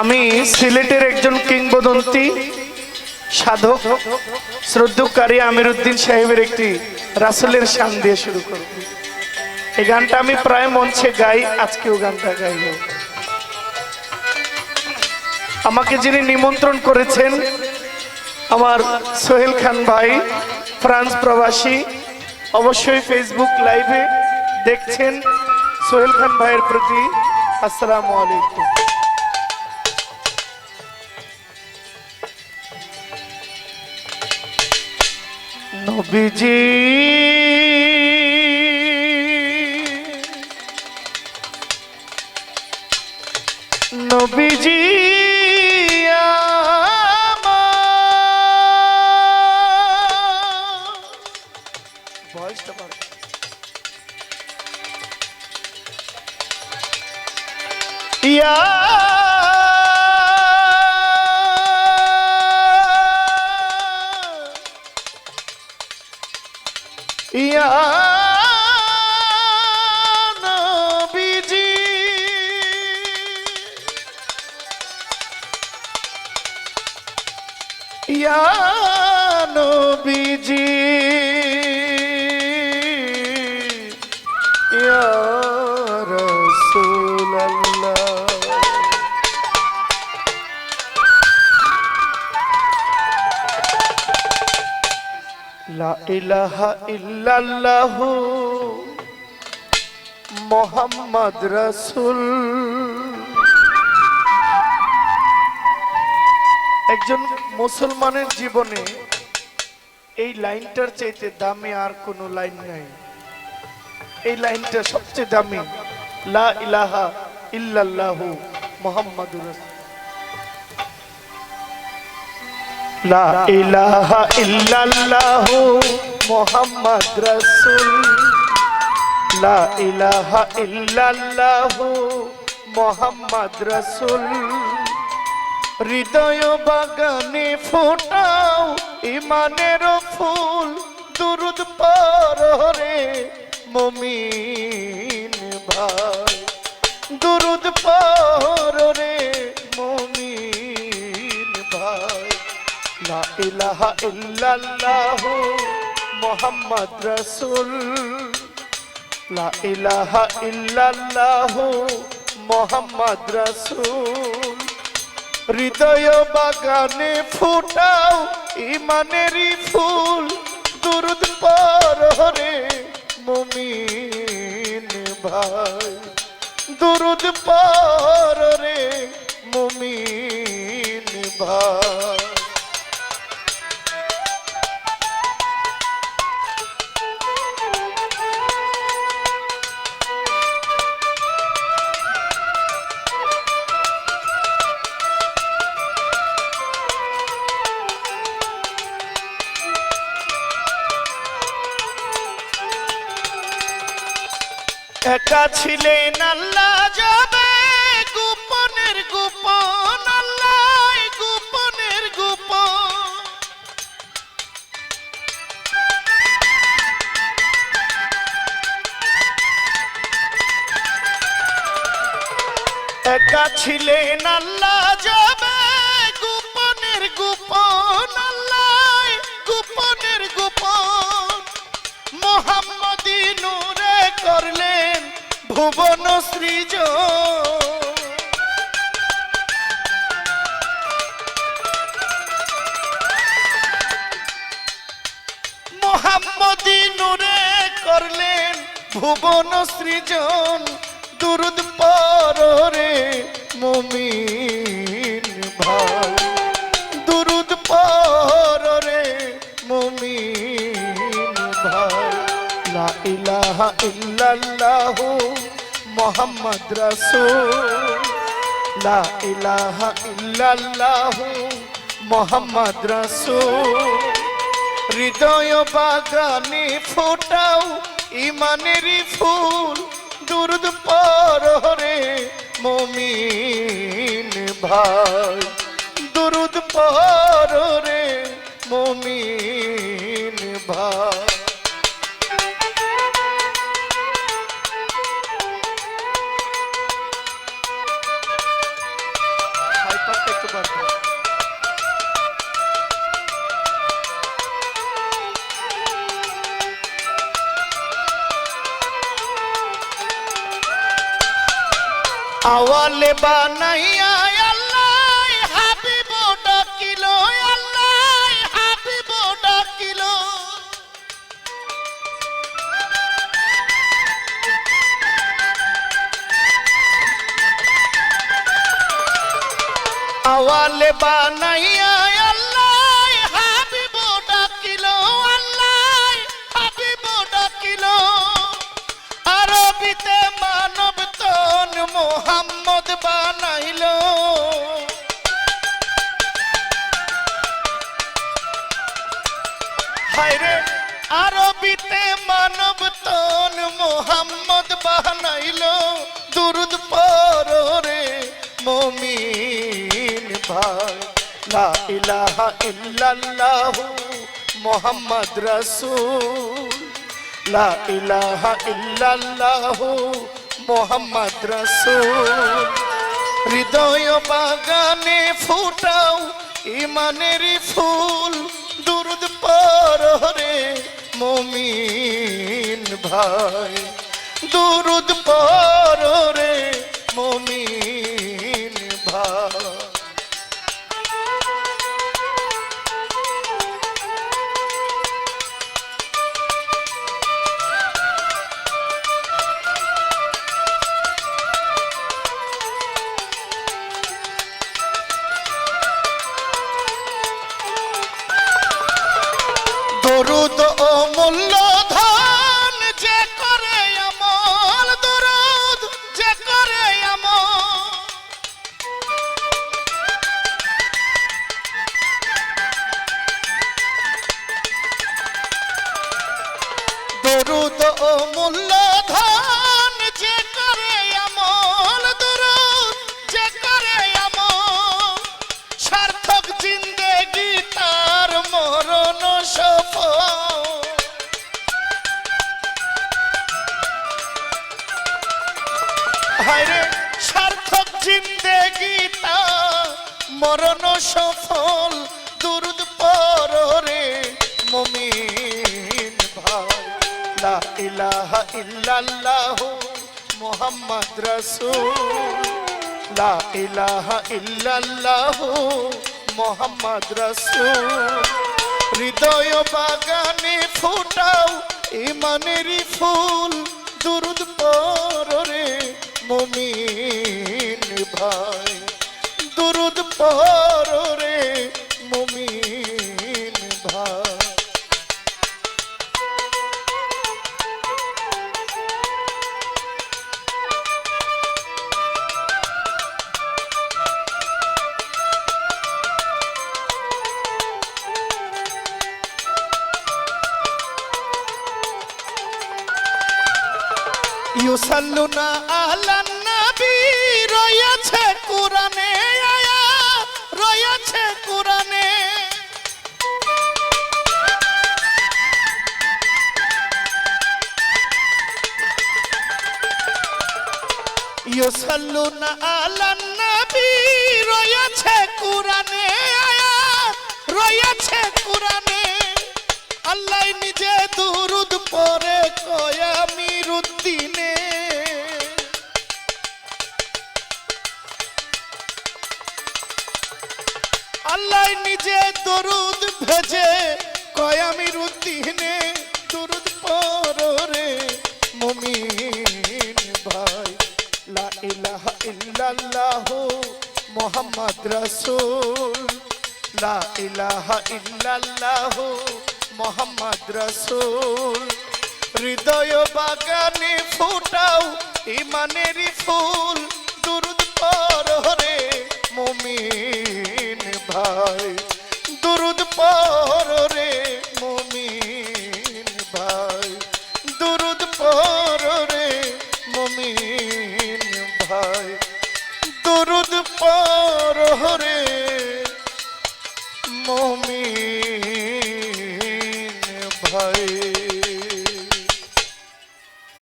আমি সিলেটের একজন কিংবদন্তি, সাধক, শ্রদ্ধকারী আমির উদ্দিন সাহেবের একটি রাসুলের শান দিয়ে শুরু করব। এই গানটা আমি প্রায় মঞ্চে গাই, আজকেও গানটা গাইব আমাকে যিনি নিমন্ত্রণ করেছেন, আমার সোহেল খান ভাই, ফ্রান্স প্রবাসী, অবশ্যই ফেসবুক লাইভে দেখছেন। সোহেল খান ভাইয়ের প্রতি আসসালামু আলাইকুম। নবীজি নবীজি ভয়েসটা পার ইয়া ইয়া নবীজি। ইয়া নবীজি। লা ইলাহা ইল্লাল্লাহু মোহাম্মদ রাসূল। একজন মুসলমানের জীবনে এই লাইনটার চাইতে দামি আর কোনো লাইন নাই। এই লাইনটা সবচেয়ে দামি, লা ইলাহা ইল্লাল্লাহু মোহাম্মদুর রাসূল। লা ইলাহা ইল্লাল্লাহু রাসূল। লা ইলাহা ইল্লাল্লাহু মুহাম্মদ রাসূল। হৃদয় বাগানে ফোটাও ইমানের ফুল। দুরুদ পরে মমিন ভাই। দুরুদ পরে ইলাহা ইল্লাল্লাহ মুহাম্মদ রাসূল। লা ইলাহা ইল্লাল্লাহ মুহাম্মদ রাসূল। হৃদয় বাগানে ফুটাও ইমানেরই ফুল। দুরুদ পরে মুমিন ভাই। দুরুদ পরে মুমিন ভাই। একা ছিলেন আল্লাহ যাবে গোপনের গোপন আল্লাহ গোপনের গোপন। একা ছিলেন আল্লাহ যাবে গোপনের গোপন আল্লাহ গোপনের ভুবন সৃজ। মোহাম্মদী নূরে করলেন ভুবন সৃজন, দুরুদ পরে মুমিন ভাই। দুরুদ পরে মুমিন ভাই। মুহাম্মদ লা ইলাহা ইল্লাল্লাহু মুহাম্মদ রাসূল। হৃদয় বাগানে ফোটাও ইমানেরই ফুল। দুরুদ পরে মমিন ভাই। দুরুদ পরে মমিন ভাই। आवाले बा नहीं आ বানাইয়া হাবিব হাবিব আরবিতে মানব তন মোহাম্মদ বানাইল। আরবিতে মানব তন মোহাম্মদ বানাইল। ইল্লাল্লাহু মোহাম্মদ রাসূল। ইল্লাল্লাহু মোহাম্মদ রাসূল। হৃদয় বাগানে ফুটাও ইমানের ফুল। দুরুদ পরে মমিন ভাই। দুরুদ পরে মমিন ভাই। দরুদ ও মূল্য ধন যে করে আমল, দরুদ যে করে আমল। দরুদ ও মূল্য ধন যে করে আমল, দরুদ যে করে আমল। সার্থক জিন্দেগি তার মরণ সফল। হায়রে, সার্থক জিন্দেগি তা মরণ সফল, দুরুদ পরে মমিন ভাই। লা ইলাহা ইল্লাল্লাহু মুহাম্মদ রাসূল। ইল্লাল্লাহু মুহাম্মদ রসুল হৃদয় বাগানে ফুটাও ইমানেরই ফুল দুরুদ পরে মমিন ভাই দুরুদ পরে ইউসাল্লুনা আলান নবী, রয়েছে কোরআনে আয়াত, রয়েছে কোরআনে। ইউসাল্লুনা আলান নবী, রয়েছে কোরআনে আয়াত, রয়েছে কোরআনে আল্লাহ নিজে দুরুদ পরে কয়ামির উদ্দিনে আল্লাহ নিজে দরুদ ভেজে কয়ামির উদ্দিনে দুরুদ পরে মমিন ভাই। লা ইলাহা ইল্লাল্লাহু মুহাম্মদ রাসূল। লা ইলাহা ইল্লাল্লাহু মোহাম্মদ রসুল, হৃদয় বাগানে ফুটাও ইমানেরই ফুল। দুরুদ পরে মমিন ভাই, দুরুদ পর রে মমিন